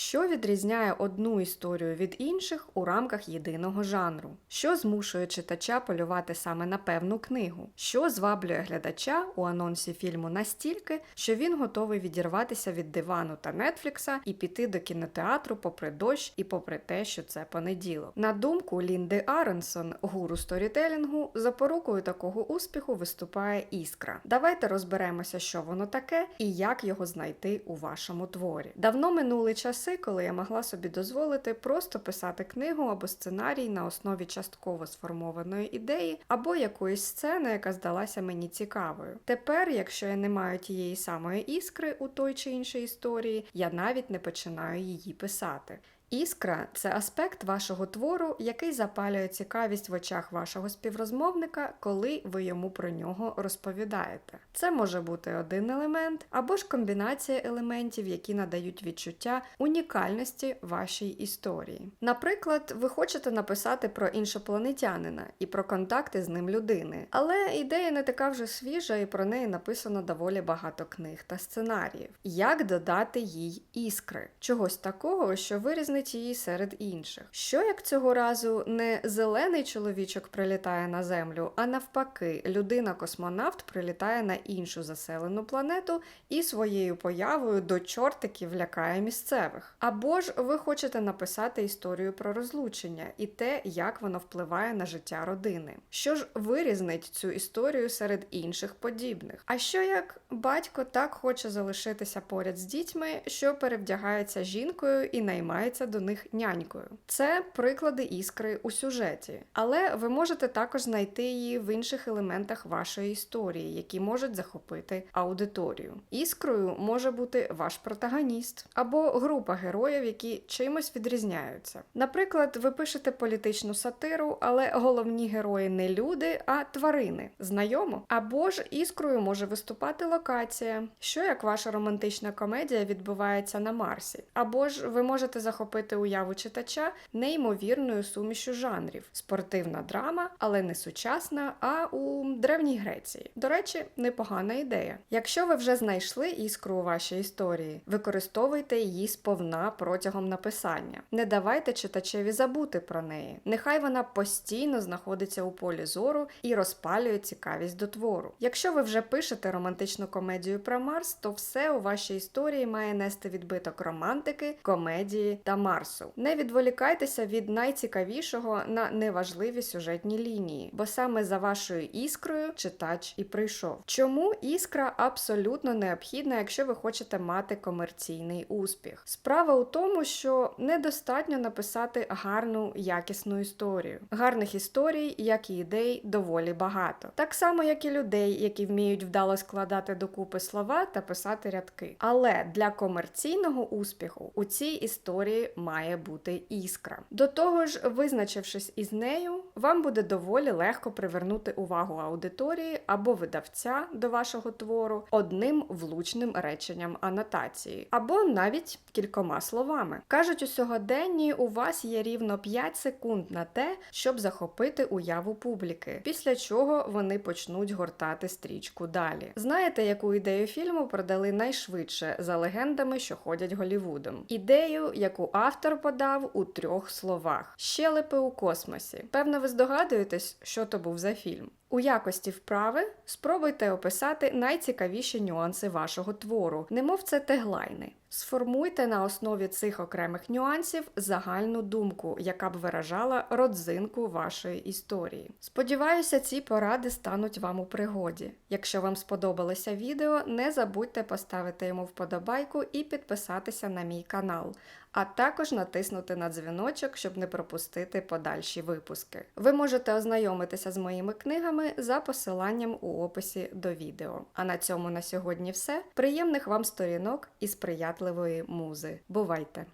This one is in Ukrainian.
Що відрізняє одну історію від інших у рамках єдиного жанру? Що змушує читача полювати саме на певну книгу? Що зваблює глядача у анонсі фільму настільки, що він готовий відірватися від дивану та Нетфлікса і піти до кінотеатру попри дощ і попри те, що це понеділок. На думку Лінди Аренсон, гуру сторітелінгу, запорукою такого успіху виступає іскра. Давайте розберемося, що воно таке і як його знайти у вашому творі. Давно минули часи, коли я могла собі дозволити просто писати книгу або сценарій на основі частково сформованої ідеї або якоїсь сцени, яка здалася мені цікавою. Тепер, якщо я не маю тієї самої іскри у той чи іншій історії, я навіть не починаю її писати. Іскра це аспект вашого твору, який запалює цікавість в очах вашого співрозмовника, коли ви йому про нього розповідаєте. Це може бути один елемент або ж комбінація елементів, які надають відчуття унікальності вашій історії. Наприклад, ви хочете написати про іншопланетянина і про контакти з ним людини, але ідея не така вже свіжа, і про неї написано доволі багато книг та сценаріїв. Як додати їй іскри? Чогось такого, що вирізнить її серед інших. Що як цього разу не зелений чоловічок прилітає на землю, а навпаки, людина-космонавт прилітає на іншу заселену планету і своєю появою до чортиків лякає місцевих. Або ж ви хочете написати історію про розлучення і те, як воно впливає на життя родини. Що ж вирізнить цю історію серед інших подібних? А що як батько так хоче залишитися поряд з дітьми, що перевдягається жінкою і наймається до них нянькою? Це приклади іскри у сюжеті, але ви можете також знайти її в інших елементах вашої історії, які можуть захопити аудиторію. Іскрою може бути ваш протагоніст або група героїв, які чимось відрізняються. Наприклад, ви пишете політичну сатиру, але головні герої не люди, а тварини. Знайомо? Або ж іскрою може виступати локація, що як ваша романтична комедія відбувається на Марсі. Або ж ви можете захопити уяву читача неймовірною сумішю жанрів: спортивна драма, але не сучасна, а у древній Греції. До речі, непогана ідея. Якщо ви вже знайшли іскру у вашій історії, використовуйте її сповна протягом написання. Не давайте читачеві забути про неї. Нехай вона постійно знаходиться у полі зору і розпалює цікавість до твору. Якщо ви вже пишете романтичну комедію про Марс, то все у вашій історії має нести відбиток романтики, комедії та Марсу. Не відволікайтеся від найцікавішого на неважливі сюжетні лінії, бо саме за вашою іскрою читач і прийшов. Чому іскра абсолютно необхідна, якщо ви хочете мати комерційний успіх? Справа у тому, що недостатньо написати гарну якісну історію. Гарних історій, як і ідей, доволі багато. Так само, як і людей, які вміють вдало складати докупи слова та писати рядки. Але для комерційного успіху у цій історії має бути іскра. До того ж, визначившись із нею, вам буде доволі легко привернути увагу аудиторії або видавця до вашого твору одним влучним реченням анотації, або навіть кількома словами. Кажуть, у сьогоденні у вас є рівно 5 секунд на те, щоб захопити уяву публіки, після чого вони почнуть гортати стрічку далі. Знаєте, яку ідею фільму продали найшвидше за легендами, що ходять Голівудом? Ідею, яку автор подав у трьох словах: щелепи у космосі. Певно, ви здогадуєтесь, що то був за фільм. У якості вправи спробуйте описати найцікавіші нюанси вашого твору, немов це теглайни. Сформуйте на основі цих окремих нюансів загальну думку, яка б виражала родзинку вашої історії. Сподіваюся, ці поради стануть вам у пригоді. Якщо вам сподобалося відео, не забудьте поставити йому вподобайку і підписатися на мій канал, а також натиснути на дзвіночок, щоб не пропустити подальші випуски. Ви можете ознайомитися з моїми книгами за посиланням у описі до відео. А на цьому на сьогодні все. Приємних вам сторінок і сприятливої музи. Бувайте!